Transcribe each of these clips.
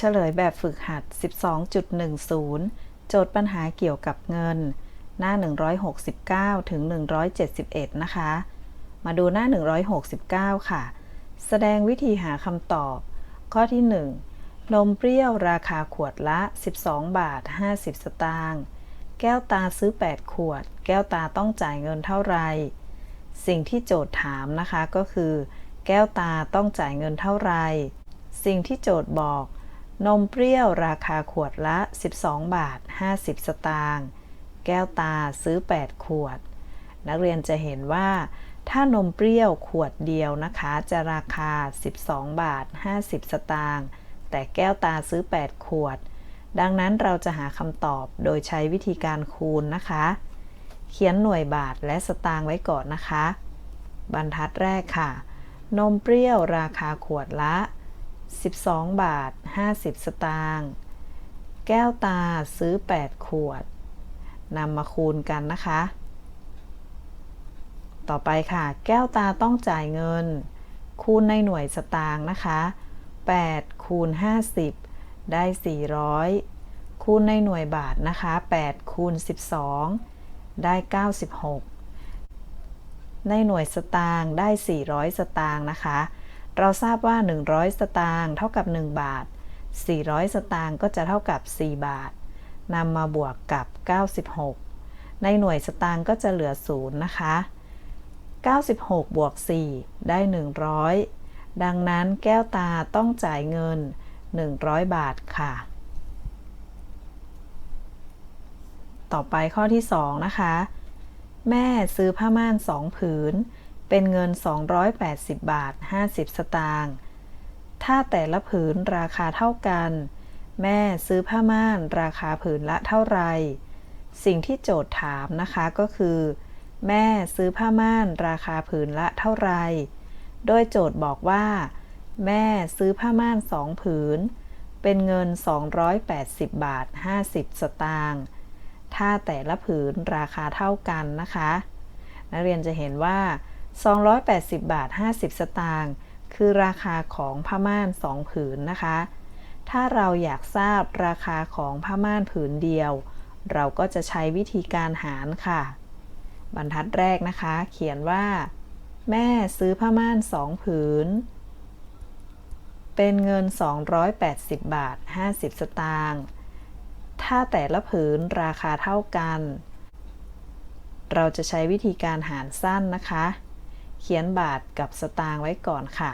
เฉลยแบบฝึกหัด 12.10 โจทย์ปัญหาเกี่ยวกับเงิน หน้า 169 ถึง 171 นะคะ มาดูหน้า 169 ค่ะ แสดงวิธีหาคำตอบ ข้อที่ 1 นมเปรี้ยวราคาขวดละ 12 บาท 50 สตางค์ แก้วตาซื้อ 8 ขวด แก้วตาต้องจ่ายเงินเท่าไหร่สิ่งที่โจทย์ถามนะคะก็คือ แก้วตาต้องจ่ายเงินเท่าไหร่สิ่งที่โจทย์บอก นมเปรี้ยวราคาขวดละ 12 บาท 50 สตางค์ แก้วตาซื้อ 8 ขวด นักเรียนจะเห็นว่า ถ้านมเปรี้ยวขวดเดียวนะคะ จะราคา 12 บาท 50 สตางค์ แต่แก้วตาซื้อ 8 ขวด ดังนั้นเราจะหาคำตอบโดยใช้วิธีการคูณนะคะ เขียนหน่วยบาทและสตางค์ไว้ก่อนนะคะ บรรทัดแรกค่ะ นมเปรี้ยวราคาขวดละ 12 บาท 50 สตางค์แก้วตาซื้อ 8 ขวดนำมาคูณกันนะคะ ต่อไปค่ะ แก้วตาต้องจ่ายเงิน คูณในหน่วยสตางค์นะคะ 8 คูณ 50 ได้ 400 คูณในหน่วยบาทนะคะ 8 คูณ 12 ได้ 96 ในหน่วยสตางค์ได้ 400 สตางค์นะคะ เราทราบว่า 100 สตางค์เท่ากับ 1 บาท 400 สตางค์ก็จะเท่ากับ 4 บาทนำมาบวกกับ 96 ในหน่วยสตางค์ก็จะเหลือ 0 นะคะ 96 บวก 4 ได้ 100 ดังนั้นแก้วตาต้องจ่ายเงิน 100 บาทค่ะ ต่อไปข้อที่ 2 นะคะ แม่ซื้อผ้าม่าน 2 ผืน เป็นเงิน 280 บาท 50 สตางค์ ถ้าแต่ละผืนราคาเท่ากัน แม่ซื้อผ้าม่านราคาผืนละเท่าไหร่ สิ่งที่โจทย์ถามนะคะก็คือ แม่ซื้อผ้าม่านราคาผืนละเท่าไหร่ โดยโจทย์บอกว่า แม่ซื้อผ้าม่านสองผืน เป็นเงิน 280 บาท 50 สตางค์ ถ้าแต่ละผืนราคาเท่ากันนะคะ นักเรียนจะเห็นว่า 280 บาท 50 สตางค์คือราคาของผ้าม่าน 2 ผืนนะคะ ถ้าเราอยากทราบราคาของผ้าม่านผืนเดียว เราก็จะใช้วิธีการหารค่ะ บรรทัดแรกนะคะ เขียนว่า แม่ซื้อผ้าม่าน 2 ผืน เป็นเงิน 280 บาท 50 สตางค์ถ้าแต่ละผืนราคาเท่ากัน เราจะใช้วิธีการหารสั้นนะคะ เขียนบาทกับสตางค์ไว้ก่อนค่ะ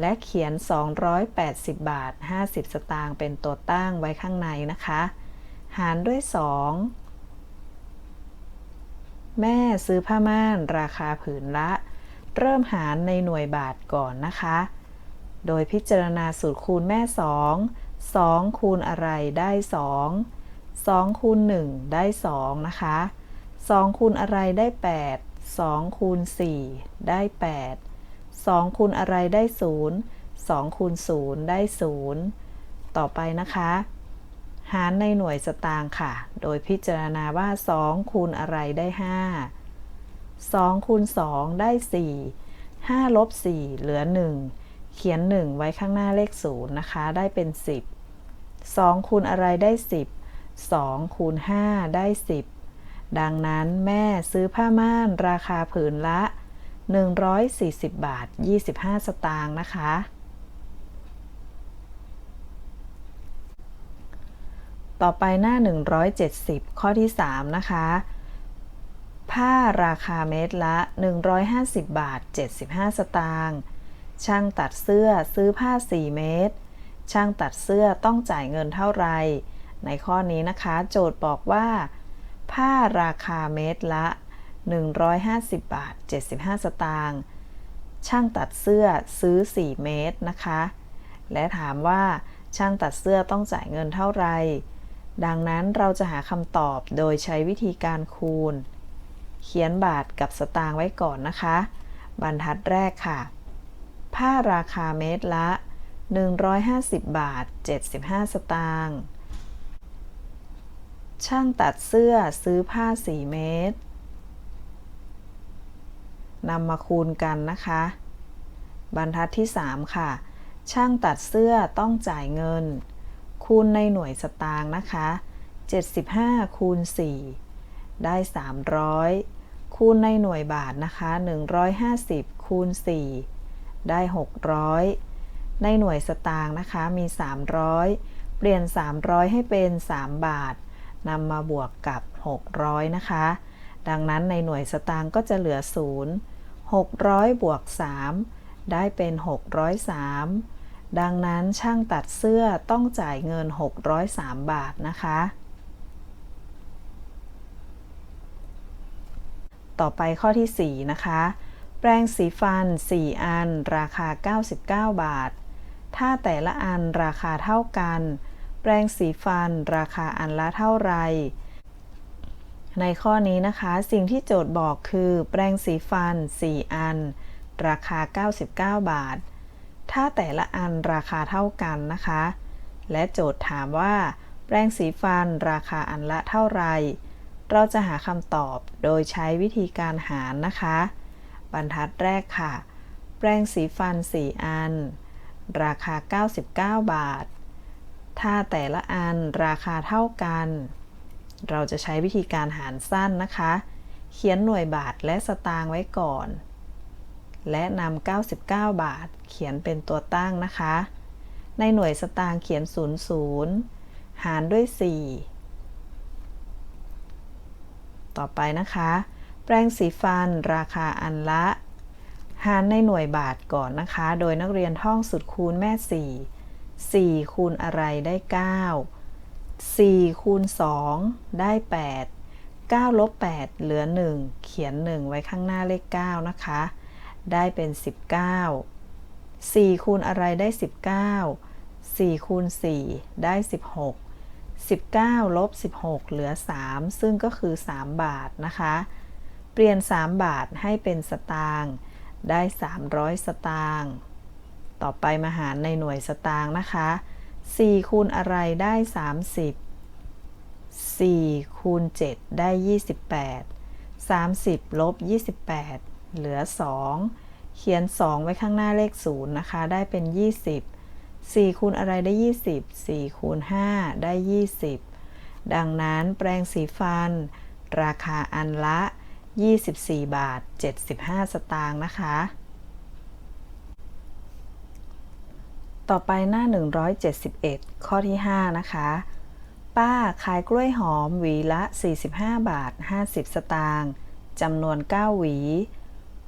และเขียน 280 บาท 50 สตางค์เป็นตัวตั้งไว้ข้างในนะคะ หารด้วย 2 แม่ซื้อผ้าม่านราคาผืนละ เริ่มหารในหน่วยบาทก่อนนะคะ โดยพิจารณาสูตรคูณแม่ 2 2 คูณอะไรได้ 2 2 คูณ 1 ได้ 2 นะคะ 2 คูณอะไรได้ 8 2คูณ4ได้ 8 2คูณอะไรได้ 0 2คูณ0ได้ 0 ต่อไปนะคะ หารในหน่วยสตางค์ค่ะ โดยพิจารณาว่า 2คูณอะไรได้ 5 2คูณ2ได้ 4 5ลบ4เหลือ 1 เขียน 1 ไว้ข้างหน้าเลข 0 นะคะ ได้เป็น 10 2คูณอะไรได้ 10 2คูณ5ได้ 10 ดังนั้นแม่ซื้อผ้าม่านราคาผืนละ 140 บาท 25 สตางค์นะคะ ต่อไปหน้า 170 ข้อที่ 3 นะคะ ผ้าราคาเม็ดละ 150 บาท 75 สตางค์ช่างตัดเสื้อซื้อผ้า 4 เมตร ช่างตัดเสื้อต้องจ่ายเงินเท่าไหร่ในข้อนี้นะคะ โจทย์บอกว่า ผ้าราคาเม็ดละ 150 บาท 75 สตางค์ช่างตัดเสื้อซื้อ 4 เมตรนะคะ และถามว่าช่างตัดเสื้อต้องจ่ายเงินเท่าไหร่ดังนั้นเราจะหาคำตอบโดยใช้วิธีการคูณ เขียนบาทกับสตางค์ไว้ก่อนนะคะ บรรทัดแรกค่ะ ผ้าราคาเม็ดละ 150 บาท 75 สตางค์ ช่างตัดเสื้อซื้อผ้า 4 เมตรนำมาคูณกันนะคะ บรรทัดที่ 3 ค่ะ ช่างตัดเสื้อต้องจ่ายเงิน คูณในหน่วยสตางค์นะคะ 75 คูณ 4 ได้ 300 คูณในหน่วยบาทนะคะ 150 คูณ 4 ได้ 600 ในหน่วยสตางค์นะคะมี 300 เปลี่ยน 300 ให้เป็น 3 บาท นำมาบวกกับ 600 นะคะ ดังนั้นในหน่วยสตางค์ก็จะเหลือ 0 600 บวก 3 ได้เป็น 603 ดังนั้นช่างตัดเสื้อต้องจ่ายเงิน 603 บาทนะคะ ต่อไปข้อที่ 4 นะคะ แปรงสีฟัน 4 อัน ราคา 99 บาท ถ้าแต่ละอันราคาเท่ากัน แปรงสีฟัน ราคาอันละเท่าไรในข้อนี้นะคะ สิ่งที่โจทย์บอกคือ แปรงสีฟัน 4 อัน ราคา 99 บาท ถ้าแต่ละอันราคาเท่ากันนะคะ และโจทย์ถามว่า แปรงสีฟัน ราคาอันละเท่าไรเราจะหาคำตอบโดยใช้วิธีการหารนะคะ บรรทัดแรกค่ะ แปรงสีฟัน 4 อัน ราคา 99 บาท ถ้าแต่ละอันราคาเท่ากัน เราจะใช้วิธีการหารสั้นนะคะ เขียนหน่วยบาทและสตางค์ไว้ก่อน และนำ99 บาท เขียนเป็นตัวตั้งนะคะ ในหน่วยสตางค์เขียน 00 หารด้วย 4 ต่อไปนะคะ แปรงสีฟันราคาอันละ หารในหน่วยบาทก่อนนะคะ โดยนักเรียนท่องสุดคูณแม่ 4 4 คูณอะไรได้ 9 4 คูณ 2 ได้ 8 9 ลบ 8 เหลือ 1 เขียน 1 ไว้ข้างหน้าเลข 9 นะคะ ได้เป็น 19 4 คูณอะไรได้ 19 4 คูณ 4 ได้ 16 19 ลบ 16 เหลือ 3 ซึ่งก็คือ 3 บาทนะคะ เปลี่ยน 3 บาทให้เป็นสตางค์ได้ 300 สตางค์ ต่อไปมาหารในหน่วยสตางค์นะคะ4คูณอะไรได้ 30 4คูณ7ได้ 28 30ลบ28 เหลือ 2 เขียน 2 ไว้ข้างหน้าเลข 0 นะคะ ได้เป็น 20 4คูณอะไรได้ 20 4คูณ5ได้ 20 ดังนั้นแปรงสีฟัน ราคาอันละ 24 บาท 75 สตางค์นะคะ ต่อไปหน้า 171 ข้อที่ 5 นะคะ ป้าขายกล้วยหอมหวีละ 45 บาท 50 สตางค์จำนวน 9 หวี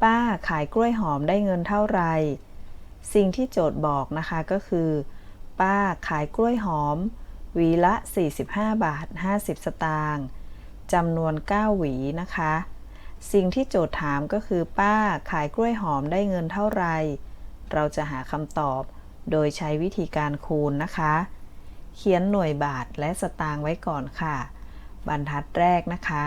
ป้าขายกล้วยหอมได้เงินเท่าไหร่ สิ่งที่โจทย์บอกนะคะก็คือ ป้าขายกล้วยหอม หวีละ 45 บาท 50 สตางค์จำนวน 9 หวีนะคะ สิ่งที่โจทย์ถามก็คือ ป้าขายกล้วยหอมได้เงินเท่าไหร่ เราจะหาคำตอบ โดยใช้วิธีการคูณนะคะ เขียนหน่วยบาทและสตางค์ไว้ก่อนค่ะ บรรทัดแรกนะคะ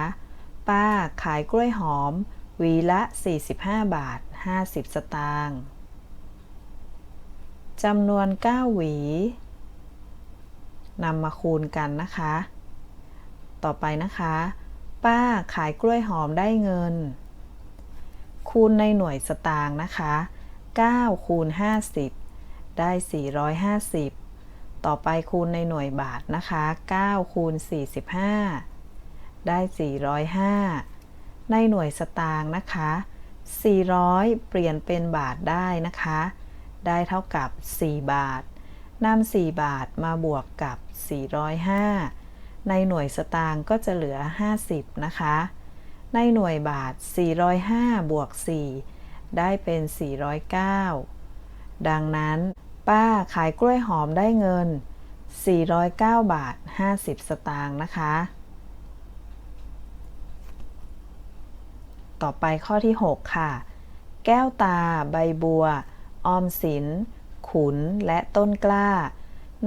ป้าขายกล้วยหอม วีละ 45 บาท 50 สตางค์จำนวน 9 หวีนำมาคูณกันนะคะ ต่อไปนะคะ ป้าขายกล้วยหอมได้เงิน คูณในหน่วยสตางค์นะคะ 9 คูณ 50 ได้ 450 ต่อไปคูณในหน่วยบาทนะคะ9คูณ45 ได้ 405 ในหน่วยสตางค์นะคะ 400 เปลี่ยนเป็นบาทได้นะคะ ได้เท่ากับ 4 บาทนำ4บาทมาบวกกับ 405 ในหน่วยสตางค์ก็จะเหลือ 50 นะคะ ในหน่วยบาท 405 บวก 4 ได้เป็น 409 ดังนั้น ป้าขายกล้วยหอมได้เงิน 409 บาท 50 สตางค์นะคะ ต่อไปข้อที่ 6 ค่ะ แก้วตา ใบบัว ออมสิน ขุน และต้นกล้า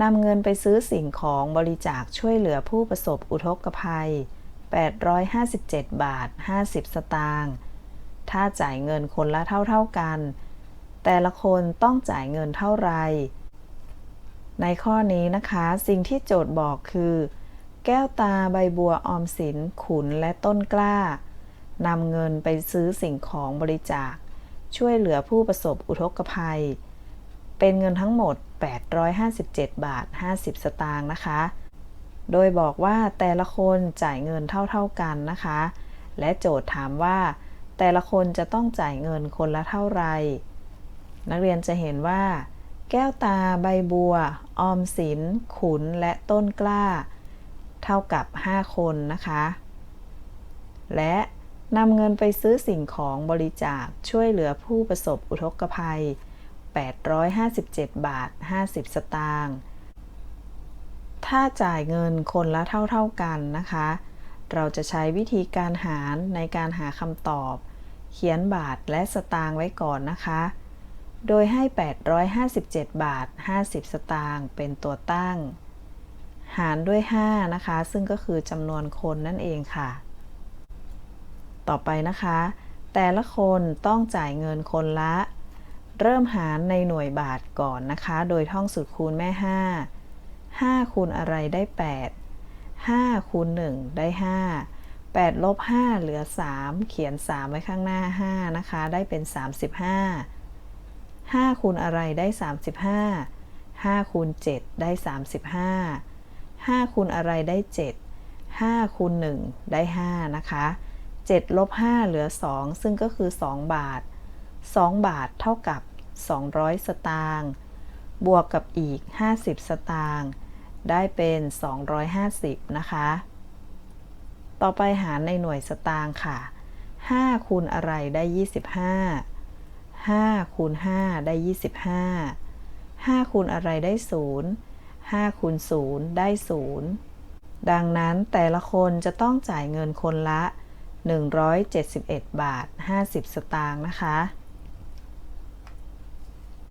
นำเงินไปซื้อสิ่งของบริจาคช่วยเหลือผู้ประสบอุทกภัย 857 บาท 50 สตางค์ ถ้าจ่ายเงินคนละเท่า ๆกัน แต่ละคนต้องจ่ายเงินเท่าไรในข้อนี้นะคะสิ่งที่โจทย์บอกคือ แก้วตาใบบัวออมสินขุนและต้นกล้านำเงินไปซื้อสิ่งของบริจาค ช่วยเหลือผู้ประสบอุทกภัย เป็นเงินทั้งหมด 857 บาท 50 สตางค์นะคะ โดยบอกว่าแต่ละคนจ่ายเงินเท่าๆกันนะคะ และโจทย์ถามว่า แต่ละคนจะต้องจ่ายเงินคนละเท่าไหร่ นักเรียนจะเห็นว่า แก้วตาใบบัว ออมสิน ขุนและต้นกล้า เท่ากับ 5 คนนะคะ และนำเงินไปซื้อสิ่งของบริจาคช่วยเหลือผู้ประสบอุทกภัย 857 บาท 50 สตางค์ถ้าจ่ายเงินคนละเท่า ๆกันนะคะ เราจะใช้วิธีการหารในการหาคำตอบ เขียนบาทและสตางค์ไว้ก่อนนะคะ โดยให้ 857 บาท 50 สตางค์เป็นตัวตั้ง หารด้วย 5 นะคะ ซึ่งก็คือจำนวนคนนั่นเองค่ะ ต่อไปนะคะ แต่ละคนต้องจ่ายเงินคนละ เริ่มหารในหน่วยบาทก่อนนะคะ โดยท่องสูตรคูณแม่ 5 5 คูณอะไรได้ 8 5 คูณ 1 ได้ 5 8 ลบ 5 เหลือ 3 เขียน 3 ไว้ข้างหน้า 5 นะคะ ได้เป็น 35 5คูณอะไรได้ 35 5คูณ7ได้ 35 5คูณอะไรได้ 7 5คูณ1ได้ 5 นะคะ 7 ลบ 5 เหลือ 2 ซึ่งก็คือ 2 บาท 2 บาทเท่ากับ 200 สตางค์บวกกับอีก 50 สตางค์ได้เป็น 250 นะคะ ต่อไปหารในหน่วยสตางค์ค่ะ 5 คูณอะไรได้ 25 5คูณ5ได้ 25 5คูณอะไรได้ 0 5คูณ0ได้ 0 ดังนั้นแต่ละคนจะต้องจ่ายเงินคนละ 171 บาท 50 สตางค์นะคะ